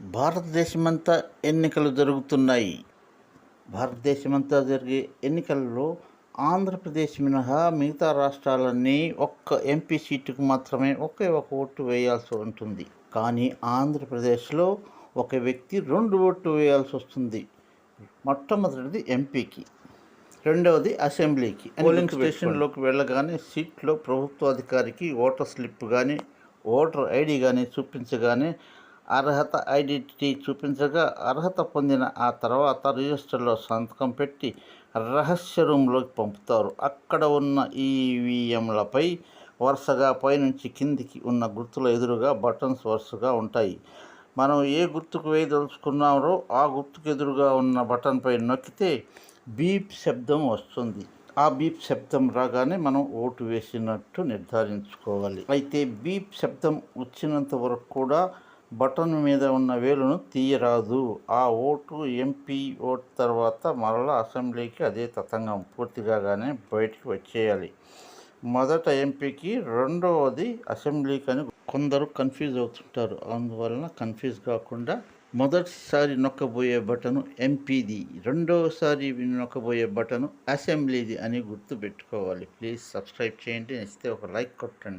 భారతదేశమంతా ఎన్నికలు జరుగుతున్నాయి. భారతదేశమంతా జరిగే ఎన్నికల్లో ఆంధ్రప్రదేశ్ మినహా మిగతా రాష్ట్రాలన్నీ ఒక్క ఎంపీ సీటుకు మాత్రమే ఒకే ఒక ఓటు వేయాల్సి ఉంటుంది. కానీ ఆంధ్రప్రదేశ్లో ఒక వ్యక్తి రెండు ఓట్లు వేయాల్సి వస్తుంది. మొట్టమొదటిది ఎంపీకి రెండవది అసెంబ్లీకి. పోలింగ్ స్టేషన్లోకి వెళ్ళగానే సీట్లో ప్రభుత్వ అధికారికి ఓటర్ స్లిప్ కానీ ఓటర్ ఐడి కానీ చూపించగానే అర్హత ఐడెంటిటీ చూపించగా అర్హత పొందిన ఆ తర్వాత రిజిస్టర్లో సంతకం పెట్టి రహస్య రూమ్లోకి పంపుతారు. అక్కడ ఉన్న ఈవీఎంలపై వరుసగా పైనుంచి కిందికి ఉన్న గుర్తుల ఎదురుగా బటన్స్ వరుసగా ఉంటాయి. మనం ఏ గుర్తుకు వేయదలుచుకున్నామో ఆ గుర్తుకు ఎదురుగా ఉన్న బటన్పై నొక్కితే బీప్ శబ్దం వస్తుంది. ఆ బీప్ శబ్దం రాగానే మనం ఓటు వేసినట్టు నిర్ధారించుకోవాలి. అయితే బీప్ శబ్దం వచ్చినంత వరకు కూడా బటన్ మీద ఉన్న వేలును తీయరాదు. ఆ ఓటు ఎంపీ ఓటు తర్వాత మరలా అసెంబ్లీకి అదే తతంగం పూర్తి కాగానే బయటికి వచ్చేయాలి. మొదట ఎంపీకి రెండవది అసెంబ్లీకి అని కొందరు కన్ఫ్యూజ్ అవుతుంటారు. అందువలన కన్ఫ్యూజ్ కాకుండా మొదటిసారి నొక్కబోయే బటను ఎంపీది రెండవసారి నొక్కబోయే బటను అసెంబ్లీది అని గుర్తు పెట్టుకోవాలి ప్లీజ్ సబ్స్క్రైబ్ చేయండి. నచ్చితే ఒక లైక్ కొట్టండి.